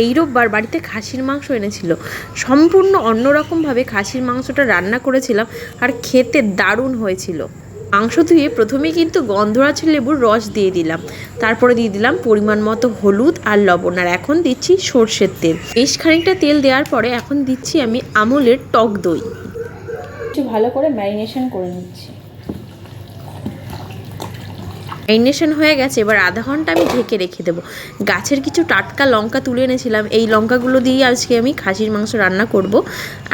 এই রোববার বাড়িতে খাসির মাংস এনেছিল। সম্পূর্ণ অন্যরকমভাবে খাসির মাংসটা রান্না করেছিলাম আর খেতে দারুণ হয়েছিল। মাংস ধুয়ে প্রথমে কিন্তু গন্ধরাজ লেবুর রস দিয়ে দিলাম। তারপরে দিয়ে দিলাম পরিমাণ মতো হলুদ আর লবণ আর এখন দিচ্ছি সর্ষের তেল। বেশ খানিকটা তেল দেওয়ার পরে এখন দিচ্ছি আমি আমুলের টক দই। একটু ভালো করে ম্যারিনেশন করে নিচ্ছি। ম্যারিনেশন হয়ে গেছে, এবার আধা ঘণ্টা আমি ঢেকে রেখে দেবো। গাছের কিছু টাটকা লঙ্কা তুলে এনেছিলাম, এই লঙ্কাগুলো দিয়ে আজকে আমি খাসির মাংস রান্না করব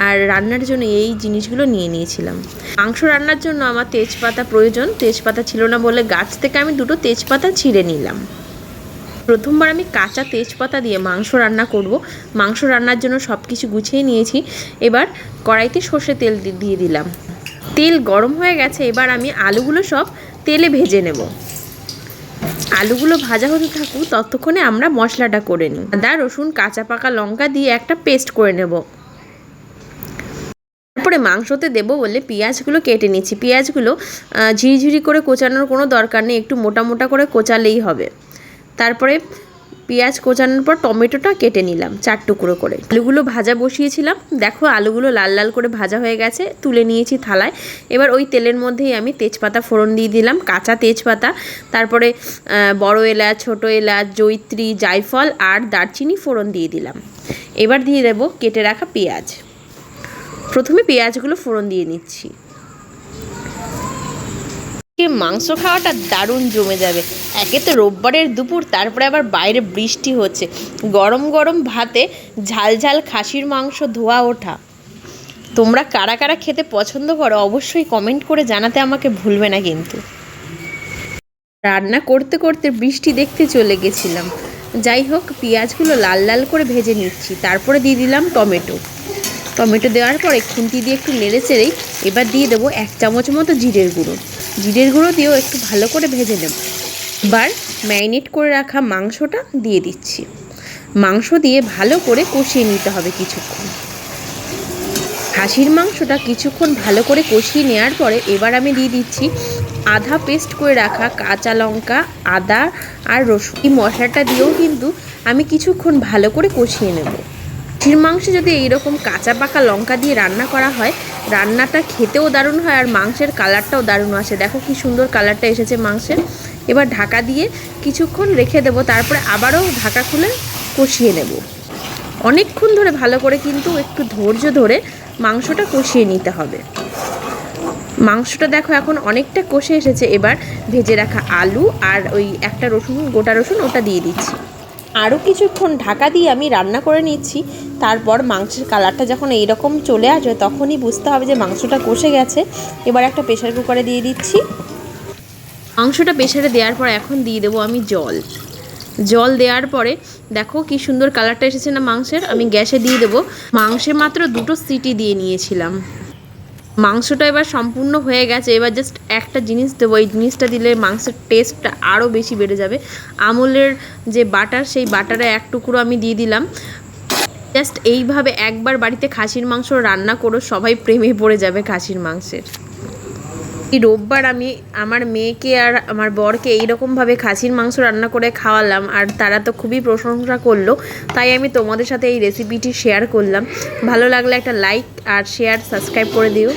আর রান্নার জন্য এই জিনিসগুলো নিয়ে নিয়েছিলাম। মাংস রান্নার জন্য আমার তেজপাতা প্রয়োজন, তেজপাতা ছিল না বলে গাছ থেকে আমি দুটো তেজপাতা ছিঁড়ে নিলাম। প্রথমবার আমি কাঁচা তেজপাতা দিয়ে মাংস রান্না করব, মাংস রান্নার জন্য সব কিছু গুছিয়ে নিয়েছি, এবার কড়াইতে সর্ষে তেল দিয়ে দিলাম। তেল গরম হয়ে গেছে, এবার আমি আলুগুলো সব তেলে ভেজে নেব। আলুগুলো ভাজা হতে থাকুক, ততক্ষণে আমরা মশলাটা করে নিই। আদা, রসুন, কাঁচা পাকা লঙ্কা দিয়ে একটা পেস্ট করে নেব। তারপরে মাংসতে দেবো বলে পেঁয়াজগুলো কেটে নিচ্ছি। পেঁয়াজগুলো ঝিরিঝিরি করে কোচানোর কোনো দরকার নেই, একটু মোটা মোটা করে কোচালেই হবে। তারপরে পেঁয়াজ কোচানোর পর টমেটোটা কেটে নিলাম চার টুকরো করে। আলুগুলো ভাজা বসিয়েছিলাম। দেখো, আলুগুলো লাল লাল করে ভাজা হয়ে গেছে, তুলে নিয়েছি থালায়। এবার ওই তেলের মধ্যেই আমি তেজপাতা ফোড়ন দিয়ে দিলাম, কাঁচা তেজপাতা, তারপরে বড় এলাচ, ছোট এলাচ জৈত্রী জায়ফল আর দারচিনি ফোড়ন দিয়ে দিলাম। এবার দিয়ে দেবো কেটে রাখা পেঁয়াজ। প্রথমে পেঁয়াজগুলো ফোড়ন দিয়ে নিচ্ছি। মাংস খাওয়াটা দারুণ জমে যাবে। একে তো রোববারের দুপুর, তারপরে আবার বাইরে বৃষ্টি হচ্ছে। গরম গরম ভাতে ঝাল ঝাল খাসির মাংস ধোয়া ওঠা। তোমরা কারা কারা খেতে পছন্দ করো অবশ্যই কমেন্ট করে জানাতে আমাকে ভুলবে না কিন্তু। রান্না করতে করতে বৃষ্টি দেখতে চলে গেছিলাম। যাই হোক, পেঁয়াজগুলো লাল লাল করে ভেজে নিচ্ছি। তারপরে দিয়ে দিলাম টমেটো। টমেটো দেওয়ার পরে খুন্তি দিয়ে একটু নেড়ে চেড়েই এবার দিয়ে দেবো এক চামচ মতো জিরের গুঁড়ো। জিরের গুঁড়ো দিয়েও একটু ভালো করে ভেজে নেব। এবার ম্যারিনেট করে রাখা মাংসটা দিয়ে দিচ্ছি। মাংস দিয়ে ভালো করে কষিয়ে নিতে হবে কিছুক্ষণ। খাসির মাংসটা কিছুক্ষণ ভালো করে কষিয়ে নেওয়ার পরে এবার আমি দিয়ে দিচ্ছি আধা পেস্ট করে রাখা কাঁচা লঙ্কা, আদা আর রসুন। এই মশলাটা দিয়েও কিন্তু আমি কিছুক্ষণ ভালো করে কষিয়ে নেব। খাসির মাংসে যদি এইরকম কাঁচা পাকা লঙ্কা দিয়ে রান্না করা হয়, রান্নাটা খেতেও দারুণ হয় আর মাংসের কালারটাও দারুণ আসে। দেখো কি সুন্দর কালারটা এসেছে মাংসের এবার ঢাকা দিয়ে কিছুক্ষণ রেখে দেবো, তারপরে আবারও ঢাকা খুলে কষিয়ে নেব। অনেকক্ষণ ধরে ভালো করে কিন্তু একটু ধৈর্য ধরে মাংসটা কষিয়ে নিতে হবে। মাংসটা দেখো এখন অনেকটা কষে এসেছে। এবার ভেজে রাখা আলু আর ওই একটা রসুন, গোটা রসুন ওটা দিয়ে দিচ্ছি। আরও কিছুক্ষণ ঢাকা দিয়ে আমি রান্না করে নিচ্ছি। তারপর মাংসের কালারটা যখন এইরকম চলে আসবে, তখনই বুঝতে হবে যে মাংসটা কষে গেছে। এবার একটা প্রেশার কুকারে দিয়ে দিচ্ছি। মাংসটা প্রেশারে দেওয়ার পর এখন দিয়ে দেবো আমি জল। জল দেওয়ার পরে দেখো কি সুন্দর কালারটা এসেছে না মাংসের? আমি গ্যাসে দিয়ে দেবো। মাংসে মাত্র দুটো সিটি দিয়ে নিয়েছিলাম। মাংসটা এবার সম্পূর্ণ হয়ে গেছে। এবার জাস্ট একটা জিনিস দেবো। এই জিনিসটা দিলে মাংসের টেস্টটা আরও বেশি বেড়ে যাবে। আমুলের যে বাটার, সেই বাটারে এক টুকরো আমি দিয়ে দিলাম। জাস্ট এইভাবে একবার বাড়িতে খাসির মাংস রান্না করো, সবাই প্রেমে পড়ে যাবে খাসির মাংসের। রোববার আমি আমার মেয়েকে আর আমার বরকে এইরকমভাবে খাসির মাংস রান্না করে খাওয়ালাম আর তারা তো খুবই প্রশংসা করল। তাই আমি তোমাদের সাথে এই রেসিপিটি শেয়ার করলাম। ভালো লাগলে একটা লাইক আর শেয়ার সাবস্ক্রাইব করে দিও।